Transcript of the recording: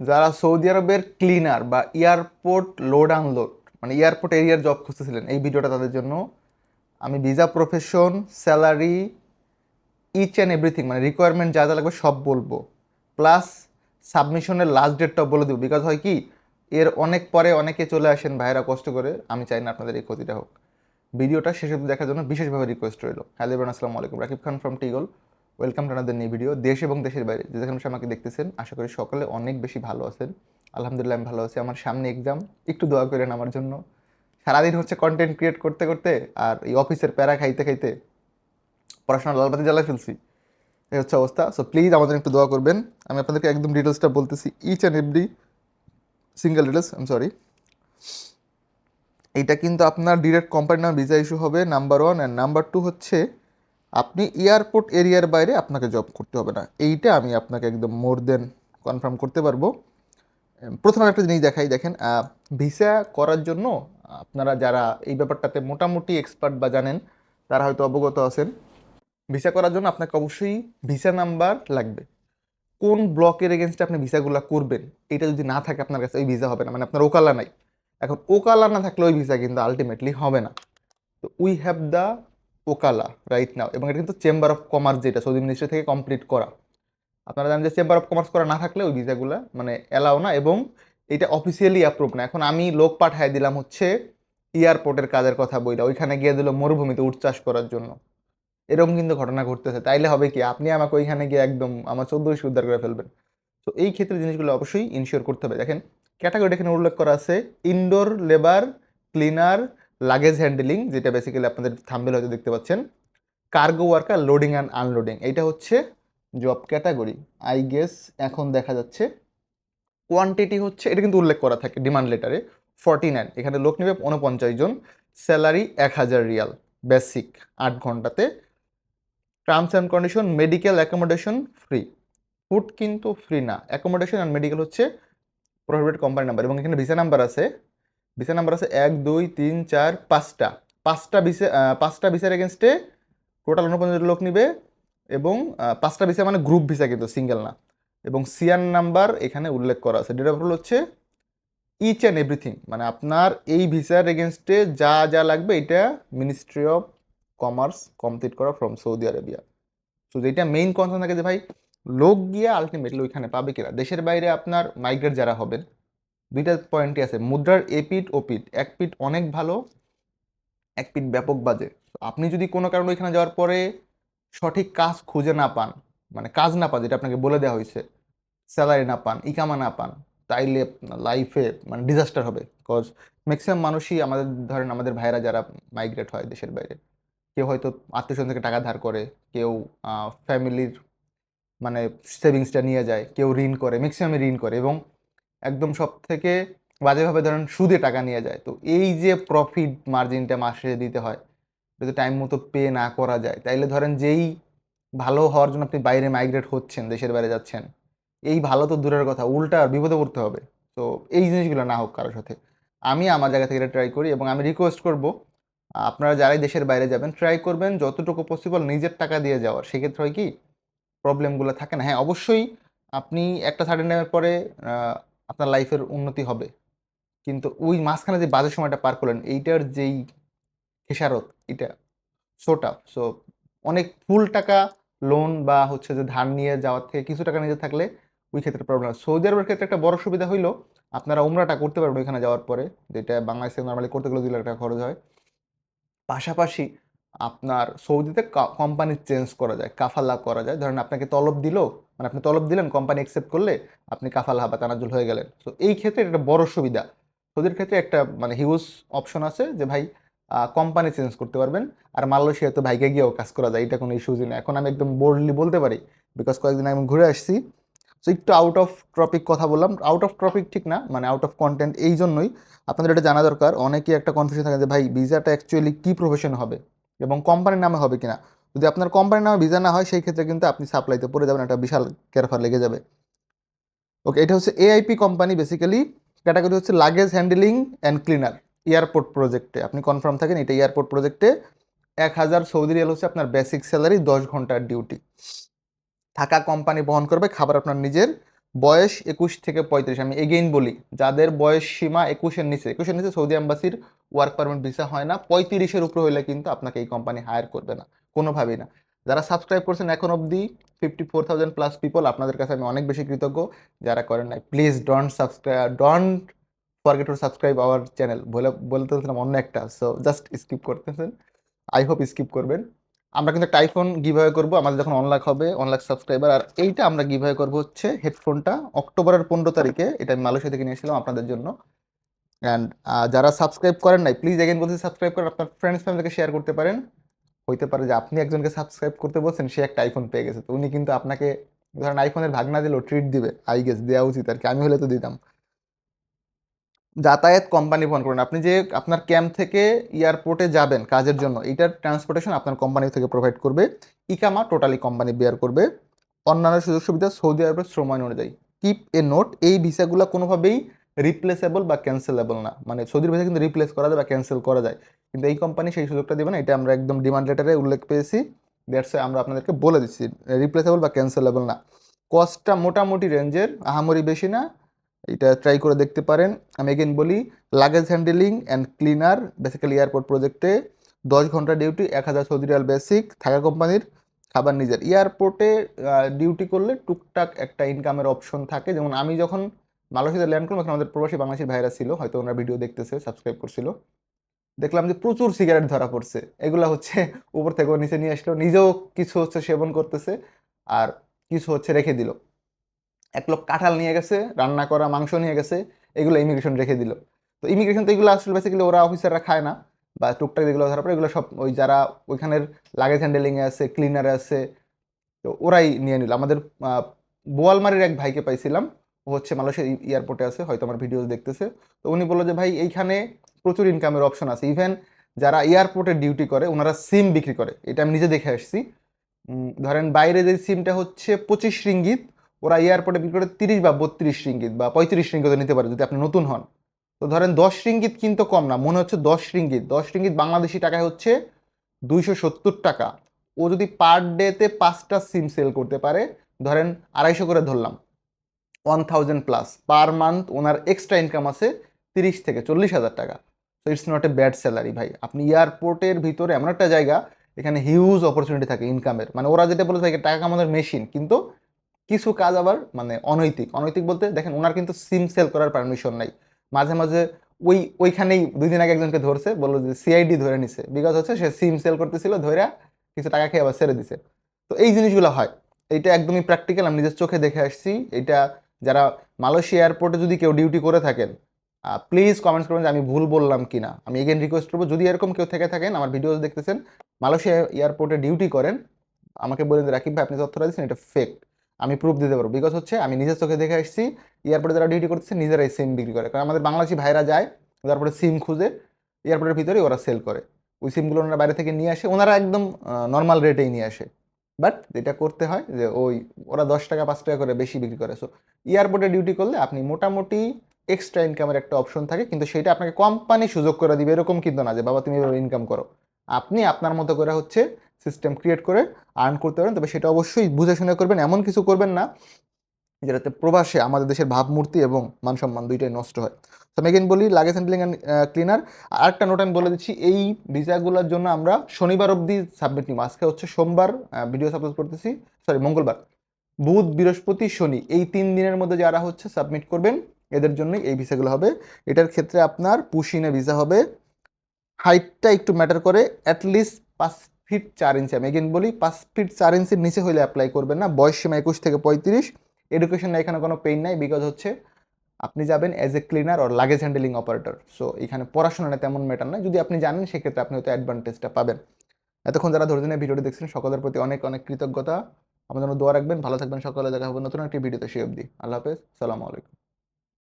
যারা সৌদি আরবের ক্লিনার বা এয়ারপোর্ট লোড আনলোড মানে এয়ারপোর্ট এরিয়ার জব খুঁজতেছিলেন, এই ভিডিওটা তাদের জন্য, আমি visa profession salary each and everything মানে রিকোয়ারমেন্ট যা যা লাগবে সব বলব। প্লাস সাবমিশনের লাস্ট ডেটটাও বলে দেবো বিকজ হয় কি, এর অনেক পরে অনেকে চলে আসেন ভাইরা কষ্ট করে, আমি চাই না আপনাদের এই ক্ষতিটা হোক। ভিডিওটা শেষ অবধি দেখার জন্য বিশেষভাবে রিকোয়েস্ট রইল। হ্যালো আসসালামু আলাইকুম। রাকিব খান ফ্রম টিগল ওয়েলকাম টু আনাদের নিউ ভিডিও দেশ এবং দেশের বাইরে। যে যেখানে আমাকে দেখতেছেন, আশা করি সকলে অনেক বেশি ভালো আছেন। আলহামদুলিল্লাহ আমি ভালো আছি। আমার সামনে এক্সাম একটু দোয়া করেন আমার জন্য। সারাদিন হচ্ছে কন্টেন্ট ক্রিয়েট করতে করতে আর এই অফিসের প্যারা খাইতে খাইতে পড়াশোনা লালবাতি জ্বালায় ফেলছি। এই হচ্ছে অবস্থা। সো প্লিজ আমাদের একটু দোয়া করবেন। আমি আপনাদেরকে একদম ডিটেলসটা বলতেছি। Each and every single details um sorry এইটা কিন্তু আপনার ডিরেক্ট কোম্পানির নামে ভিসা ইস্যু হবে number one and number two হচ্ছে আপনি এয়ারপোর্ট এরিয়ার বাইরে আপনাকে জব করতে হবে না। এইটা আমি আপনাকে একদম মোর দেন কনফার্ম করতে পারব। প্রথমে একটা জিনিস দেখাই, দেখেন ভিসা করার জন্য আপনারা যারা এই ব্যাপারটাতে মোটামুটি এক্সপার্ট বা জানেন, তারা হয়তো অবগত আছেন। ভিসা করার জন্য আপনাকে অবশ্যই ভিসা নাম্বার লাগবে। কোন ব্লকের এগেনস্টে আপনি ভিসাগুলো করবেন, এটা যদি না থাকে আপনার কাছে, ওই ভিসা হবে না। মানে আপনার ওকালা নাই। এখন ওকালা না থাকলে ওই ভিসা কিন্তু আলটিমেটলি হবে না। তো উই হ্যাভ দ্য ওকালা রাইট নাও এবং এটা কিন্তু চেম্বার অফ কমার্স যেটা সৌদি মিনিস্ট্রি থেকে কমপ্লিট করা। আপনারা জানেন যে চেম্বার অফ কমার্স করা না থাকলে ওই ভিসাগুলো মানে অ্যালাও না এবং এটা অফিসিয়ালি অ্যাপ্রুভ না। এখন আমি লোক পাঠায় দিলাম হচ্ছে এয়ারপোর্টের কাজের কথা বইলা ওইখানে গিয়ে দিল মরুভূমিতে উট চাষ করার জন্য। এরকম কিন্তু ঘটনা ঘটতেছে। তাইলে হবে কি? আপনি আমাকে ওইখানে গিয়ে একদম আমার চোদ্দোশো উদ্ধার করে ফেলবেন। তো এই ক্ষেত্রে জিনিসগুলো অবশ্যই ইনশিওর করতে হবে। দেখেন ক্যাটাগরি এখানে উল্লেখ করা আছে indoor labour cleaner luggage handling যেটা বেসিক্যালি আপনাদের থাম্বেল হয়তো দেখতে পাচ্ছেন। Cargo worker loading and unloading এটা হচ্ছে জব ক্যাটাগরি আই গেস এখন দেখা যাচ্ছে কোয়ান্টিটি হচ্ছে, এটা কিন্তু উল্লেখ করা থাকে ডিমান্ড লেটারে ফর্টি নাইন এখানে লোক নেবে উনপঞ্চাশ জন স্যালারি এক হাজার রিয়াল বেসিক আট ঘন্টাতে। Terms and condition medical accommodation free food কিন্তু ফ্রি না অ্যাকোমোডেশন অ্যান্ড মেডিকেল হচ্ছে প্রোহিবিটেড কোম্পানি নাম্বার এবং এখানে ভিসা নাম্বার আছে। ভিসা নাম্বার আছে এক, দুই, তিন, চার, পাঁচটা। পাঁচটা ভিসা পাঁচটা ভিসার এগেনস্টে টোটাল উনপঞ্চাশ লোক নিবে এবং পাঁচটা ভিসা মানে গ্রুপ ভিসা কিন্তু সিঙ্গেল না। এবং সিয়ান নাম্বার এখানে উল্লেখ করা আছে। ডেট অফ হচ্ছে ইচ অ্যান্ড এভরিথিং মানে আপনার এই ভিসার এগেনস্টে যা যা লাগবে এটা মিনিস্ট্রি অফ কমার্স কমপ্লিট করা ফ্রম সৌদি আরেবিয়া তো যেটা মেইন কনসার্ন থাকে যে ভাই, লোক গিয়ে আলটিমেটলি ওইখানে পাবে কিনা। দেশের বাইরে আপনার মাইগ্রেট যারা হবেন দুইটা পয়েন্টই আছে। মুদ্রার এপিট ওপিট এক পিট অনেক ভালো, এক পিট ব্যাপক বাজে। আপনি যদি কোনো কারণে ওইখানে যাওয়ার পরে সঠিক কাজ খুঁজে না পান মানে কাজ না পান, যেটা আপনাকে বলে দেওয়া হয়েছে স্যালারি না পান, ইকামা না পান, তাইলে লাইফে মানে ডিজাস্টার হবে। বিকজ ম্যাক্সিমাম মানুষই আমাদের, ধরেন আমাদের ভাইরা যারা মাইগ্রেট হয় দেশের বাইরে, কেউ হয়তো আত্মীয় থেকে টাকা ধার করে, কেউ ফ্যামিলির মানে সেভিংসটা নিয়ে যায়, কেউ ঋণ করে ম্যাক্সিমামে ঋণ করে এবং একদম সব থেকে বাজেভাবে ধরেন সুদে টাকা নিয়ে যায়। তো এই যে প্রফিট মার্জিনটা মাসে দিতে হয়, যদি টাইম মতো পে না করা যায়, তাইলে ধরেন যেই ভালো হওয়ার জন্য আপনি বাইরে মাইগ্রেট হচ্ছেন, দেশের বাইরে যাচ্ছেন, এই ভালো তো দূরের কথা, উল্টা আর বিপদে পড়তে হবে। তো এই জিনিসগুলো না হোক কারোর সাথে। আমি আমার জায়গা থেকে এটা ট্রাই করি এবং আমি রিকোয়েস্ট করব, আপনারা যারাই দেশের বাইরে যাবেন ট্রাই করবেন যতটুকু পসিবল নিজের টাকা দিয়ে যাওয়ার। সেক্ষেত্রে হয় কি প্রবলেমগুলো থাকে না। হ্যাঁ অবশ্যই আপনি একটা সার্টেন টাইমের পরে আপনার লাইফের উন্নতি হবে। কিন্তু ওই মাঝখানে যে বাজে সময়টা পার করলেন, এইটার যেই খেসারত, এটা সোটা সো অনেক ফুল টাকা লোন বা হচ্ছে যে ধার নিয়ে যাওয়ার থেকে কিছু টাকা নিজে থাকলে ওই ক্ষেত্রে প্রবলেম সৌদি আরবের ক্ষেত্রে একটা বড় সুবিধা হইল, আপনারা উমরাটা করতে পারবেন ওইখানে যাওয়ার পরে, যেটা বাংলাদেশে নর্মালি করতে গেলে দুই লাখ টাকা খরচ হয়। পাশাপাশি আপনার সৌদিতে কোম্পানি চেঞ্জ করা যায়, কাফালা করা যায়। ধরেন আপনাকে তলব দিল মানে আপনি তলব দিলেন কোম্পানি অ্যাকসেপ্ট করলে আপনি কাফালা বা তানাজুল হয়ে গেলেন। তো এই ক্ষেত্রে এটা একটা বড় সুবিধা। সৌদির ক্ষেত্রে একটা মানে হিউজ অপশন আছে যে, ভাই কোম্পানি চেঞ্জ করতে পারবেন। আর মালয়েশিয়া তো ভাইকে গিয়েও কাজ করা যায়, এটা কোনো ইস্যুজই না। এখন আমি একদম বোল্ডলি বলতে পারি বিকজ কয়েকদিন আমি ঘুরে আসছি। তো একটু আউট অফ টপিক কথা বললাম। আউট অফ টপিক ঠিক না মানে আউট অফ কন্টেন্ট এই জন্যই আপনাদের এটা জানা দরকার। অনেকেই একটা কনফিউশন থাকে যে, ভাই ভিসাটা অ্যাকচুয়ালি কী প্রফেশন হবে এবং কোম্পানির নামে হবে কিনা? যদি আপনার কোম্পানির নামে ভিসা না হয় সেই ক্ষেত্রে কিন্তু আপনি সাপ্লাইতে পড়ে যাবেন, একটা বিশাল কেরফার লেগে যাবে। ওকে এটা হচ্ছে এআইপি কোম্পানি বেসিক্যালি ক্যাটাগরি হচ্ছে luggage handling and cleaner airport প্রজেক্টে আপনি কনফার্ম থাকেন, এটা এয়ারপোর্ট প্রজেক্টে এক হাজার সৌদি রিয়াল হচ্ছে আপনার বেসিক স্যালারি দশ ঘণ্টার ডিউটি থাকা কোম্পানি বহন করবে, খাবার আপনার নিজের। বয়স একুশ থেকে পঁয়ত্রিশ। আমি এগেইন বলি, যাদের বয়স সীমা একুশের নিচে একুশের নিচে সৌদি অ্যাম্বাসির ওয়ার্ক পারমিট ভিসা হয় না, পঁয়ত্রিশের উপরে হইলে কিন্তু আপনাকে এই কোম্পানি হায়ার করবে না, কোনোভাবেই না। যারা সাবস্ক্রাইব করছেন এখন অবধি fifty four thousand plus people আপনাদের কাছে আমি অনেক বেশি কৃতজ্ঞ। যারা করেন নাই please don't subscribe don't forget to subscribe our channel বলে, বলতে বলছিলাম অন্য একটা সো জাস্ট স্কিপ করতেছেন। আই হোপ স্কিপ করবেন। আমরা কিন্তু একটা আইফোন গিভওয়ে করব, আমাদের যখন অনলাক হবে অনলাক সাবস্ক্রাইবার আর এইটা আমরা গিভওয়ে করব হচ্ছে হেডফোনটা অক্টোবরের পনেরো তারিখে, এটা আমি মালয়েশিয়া থেকে নিয়েছিলাম আপনাদের জন্য। অ্যান্ড যারা সাবস্ক্রাইব করেন নাই প্লিজ এগেন বলছি সাবস্ক্রাইব করেন আপনার ফ্রেন্ডস ফ্যামিলিকে শেয়ার করতে পারেন। হইতে পারে যে আপনি একজনকে সাবস্ক্রাইব করতে বলছেন, সে একটা আইফোন পেয়ে গেছে। তো উনি কিন্তু আপনাকে, ধরেন আইফোনের ভাগনা দিলেও ট্রিট দিবে আই গেস দেওয়া উচিত আর কি, আমি হলে তো দিতাম। যাতায়াত কোম্পানি ফোন করুন। আপনি যে আপনার ক্যাম্প থেকে এয়ারপোর্টে যাবেন কাজের জন্য এইটার ট্রান্সপোর্টেশন আপনার কোম্পানি থেকে প্রোভাইড করবে। ইকামা টোটালি কোম্পানি বেয়ার করবে। অন্যান্য সুযোগ সুবিধা সৌদি আরবের শ্রম আইন অনুযায়ী। কিপ এ নোট এই ভিসাগুলো কোনোভাবেই রিপ্লেসেবল বা ক্যান্সেলেবল না। মানে সৌদির ভিসা কিন্তু রিপ্লেস করা যায় বা ক্যান্সেল করা যায়। কিন্তু এই কোম্পানি সেই সুযোগটা দেবে না, এটা আমরা একদম ডিমান্ড লেটারে উল্লেখ পেয়েছি। দ্যাটস আমরা আপনাদেরকে বলে দিচ্ছি রিপ্লেসেবল বা ক্যান্সেলেবল না। কস্টটা মোটামুটি রেঞ্জের আহামরি বেশি না। এটা ট্রাই করে দেখতে পারেন। আমি এগেন বলি luggage handling and cleaner basically airport প্রজেক্টে দশ ঘণ্টা ডিউটি এক হাজার সৌদি রিয়াল বেসিক থাকা কোম্পানির খাবার নিজের। এয়ারপোর্টে ডিউটি করলে টুকটাক একটা ইনকামের অপশন থাকে। যেমন আমি যখন মালয়েশিয়াতে ল্যান্ড করলাম আমাদের প্রবাসী বাংলাদেশি ভাইরা ছিল, হয়তো ওনারা ভিডিও দেখতেছে সাবস্ক্রাইব করছিল। দেখলাম যে প্রচুর সিগারেট ধরা পড়ছে। এগুলো হচ্ছে উপর থেকে নিচে নিয়ে আসলো, নিজেও কিছু হচ্ছে সেবন করতেছে, আর কিছু হচ্ছে রেখে দিল। এক লোক কাঁঠাল নিয়ে গেছে, রান্না করা, মাংস নিয়ে গেছে, এগুলো ইমিগ্রেশন রেখে দিল। তো ইমিগ্রেশন তো এগুলো আসলে বেসিক্যালি ওরা অফিসাররা খায় না বা টুকটাক যেগুলো ধরার পড়ে, এগুলো সব ওই যারা ওইখানের লাগেজ হ্যান্ডেলিংয়ে আছে ক্লিনারে আছে, তো ওরাই নিয়ে নিল। আমাদের বোয়ালমারির এক ভাইকে পাইছিলাম, ও হচ্ছে মালয়েশিয়া এয়ারপোর্টে আছে, হয়তো আমার ভিডিও দেখতেছে। তো উনি বলল যে, ভাই, এইখানে প্রচুর ইনকামের অপশন আছে। ইভেন যারা এয়ারপোর্টে ডিউটি করে, ওনারা সিম বিক্রি করে। এটা আমি নিজে দেখে আসছি। ধরেন বাইরে যে সিমটা হচ্ছে পঁচিশ রিঙ্গিত ওরা এয়ারপোর্টে বিক্রি করে তিরিশ বা বত্রিশ রিঙ্গিত বা পঁয়ত্রিশ রিঙ্গিত নিতে পারে যদি আপনি নতুন হন। তো ধরেন দশ রিঙ্গিত কিন্তু কম না, মনে হচ্ছে দশ রিঙ্গিত দশ রিঙ্গিত বাংলাদেশি টাকায় হচ্ছে দুইশো সত্তর টাকা। ও যদি পার ডেতে পাঁচটা সিম সেল করতে পারে, ধরেন আড়াইশো করে ধরলাম one thousand plus per month ওনার এক্সট্রা ইনকাম আছে তিরিশ থেকে চল্লিশ হাজার টাকা। তো it's not a bad salary ভাই। আপনি এয়ারপোর্টের ভিতরে এমন একটা জায়গা, এখানে হিউজ অপরচুনিটি থাকে ইনকামের মানে ওরা যেটা বলে থাকে, টাকা কামানোর মেশিন কিন্তু কিছু কাজ আবার মানে অনৈতিক। অনৈতিক বলতে দেখেন ওনার কিন্তু সিম সেল করার পারমিশন নাই। মাঝে মাঝে ওই, ওইখানেই দুই দিন আগে একজনকে ধরছে, বলল যে সিআইডি ধরে নিছে। বিকজ হচ্ছে সে সিম সেল করতেছিল ধরে কিছু টাকা খেয়ে আবার ছেড়ে দিছে। তো এই জিনিসগুলো হয়। এইটা একদমই প্র্যাকটিক্যাল আমি নিজের চোখে দেখে আসছি। এটা যারা মালয়েশিয়া এয়ারপোর্টে যদি কেউ ডিউটি করে থাকেন প্লিজ কমেন্টস করবেন যে আমি ভুল বললাম কি না আমি এগেন রিকোয়েস্ট করব, যদি এরকম কেউ থেকে থাকেন, আমার ভিডিও দেখতেছেন, মালয়েশিয়া এয়ারপোর্টে ডিউটি করেন, আমাকে বলে দিন রাকিব ভাই, আপনি তথ্যটা দিচ্ছেন এটা ফেক আমি প্রুফ দিতে পারব। বিকজ হচ্ছে আমি নিজের চোখে দেখে আসছি, এয়ারপোর্টে যারা ডিউটি করতেছে, নিজেরাই সিম বিক্রি করে। কারণ আমাদের বাংলাদেশি ভাইরা যায়, তারপরে সিম খুঁজে, এয়ারপোর্টের ভিতরে ওরা সেল করে। ওই সিমগুলো ওনারা বাইরে থেকে নিয়ে আসে, ওনারা একদম নর্মাল রেটেই নিয়ে আসে। বাট যেটা করতে হয় যে ওই, ওরা দশ টাকা, পাঁচ টাকা করে বেশি বিক্রি করে। সো এয়ারপোর্টে ডিউটি করলে আপনি মোটামুটি এক্সট্রা ইনকামের একটা অপশন থাকে, কিন্তু সেটা আপনাকে কোম্পানি সুযোগ করে দিবে, এরকম কিন্তু না যে, বাবা, তুমি এভাবে ইনকাম করো। আপনি আপনার মতো করে হচ্ছে সিস্টেম ক্রিয়েট করে আর্ন করতে পারেন। তবে সেটা অবশ্যই বুঝে শুনে করবেন, এমন কিছু করবেন না যেটাতে প্রবাসে আমাদের দেশের ভাবমূর্তি এবং মান সম্মান দুইটাই নষ্ট হয়। তো আমি এগেন বলি লাগেজ হ্যান্ডলিং অ্যান্ড ক্লিনার আর একটা নোট আমি বলে দিচ্ছি, এই ভিসাগুলোর জন্য আমরা শনিবার অবধি সাবমিট নিব। আজকে হচ্ছে সোমবার ভিডিও সাবমিট করতেছি সরি মঙ্গলবার। বুধ, বৃহস্পতি, শনি, এই তিন দিনের মধ্যে যারা হচ্ছে সাবমিট করবেন, এদের জন্যই এই ভিসাগুলো হবে। এটার ক্ষেত্রে আপনার পুশিনে ভিসা হবে। হাইটটা একটু ম্যাটার করে অ্যাটলিস্ট পাঁচ ফিট চার ইঞ্চি। আমি এগেন বলি, পাঁচ ফিট চার ইঞ্চির নিচে হলে অ্যাপ্লাই করবেন না। বয়স সীমা একুশ থেকে পঁয়ত্রিশ। এডুকেশন এখানে কোনো পেইন নাই বিকজ হচ্ছে আপনি যাবেন as a cleaner or luggage handling operator so এখানে পড়াশোনাটা তেমন ম্যাটার নয়। যদি আপনি জানেন, সেক্ষেত্রে আপনি হয়তো অ্যাডভান্টেজটা পাবেন। এতক্ষণ যারা ধরে দিনের ভিডিওটি দেখছেন, সকলের প্রতি অনেক অনেক কৃতজ্ঞতা। আমাদের দোয়া রাখবেন। ভালো থাকবেন সকলে। দেখা হবে নতুন একটি ভিডিওতে সে অবধি। আল্লাহ হাফেজ। সালামু আলাইকুম।